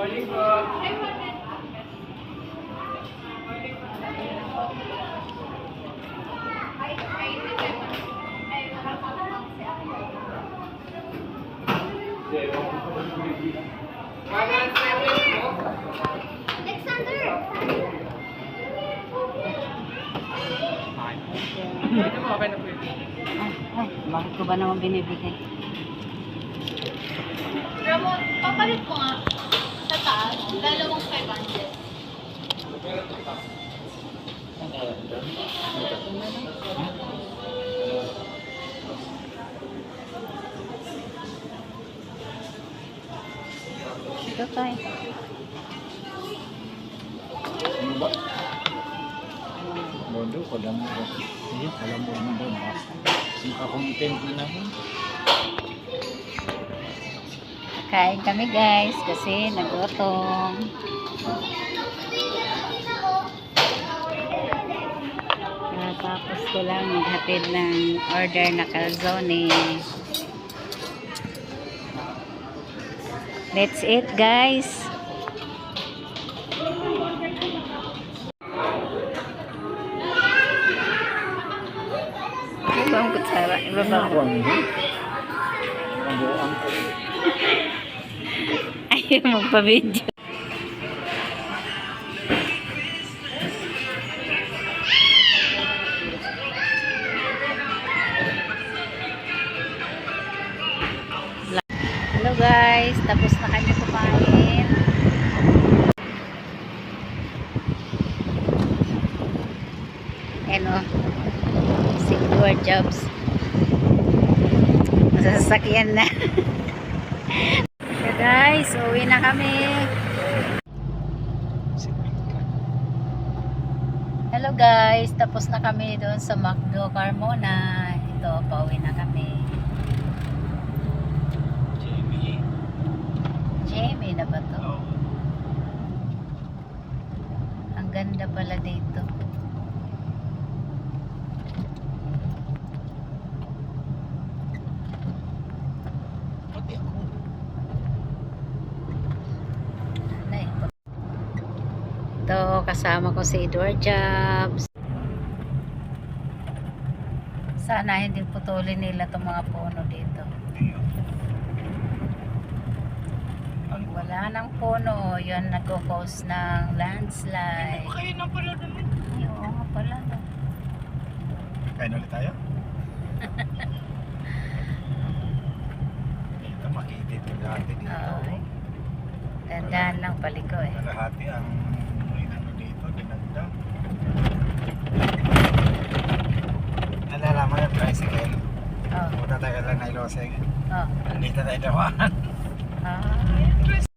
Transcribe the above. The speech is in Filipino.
Morning po. Ito po, okay na po yun. Ay, bakit ko ba naman binibigay? Ramon, papalit mo nga sa taas, dalawang 500. Ito tayo. Ano ba? Bondo, alam mo ba? Alam mo ba? Nakakontent na naman. Kain kami guys kasi nagutom. Natapos ko lang maghatid ng order na calzone. Let's eat guys. Iba ang kutsara. Iba ba? Ako ang Ayaw magpa-video. Hello guys, tapos na kami kumain. Ano, si Edward Jobs. Nasa sasakyan na. Guys, uwi na kami. Hello guys, tapos na kami doon sa McDo Carmona. Ito, pauwi na kami. Jamie. Jamie na ba to? Ang ganda pala dito. Pati ako. Ano eh. Ito, kasama ko si Edward Jobs. Sana hindi putulin nila itong mga puno dito. Pag wala ng puno, yun nagko-cause ng landslide. Kayo na pala naman. Ay, oo nga pala. Kain ulit tayo? Ito makitid lahat dito. Oo. Dandahan lang paliko eh. Kalahati ang Oh, Punta tayo lang na iloseng. oh. Nandito tayo dawan. Ah.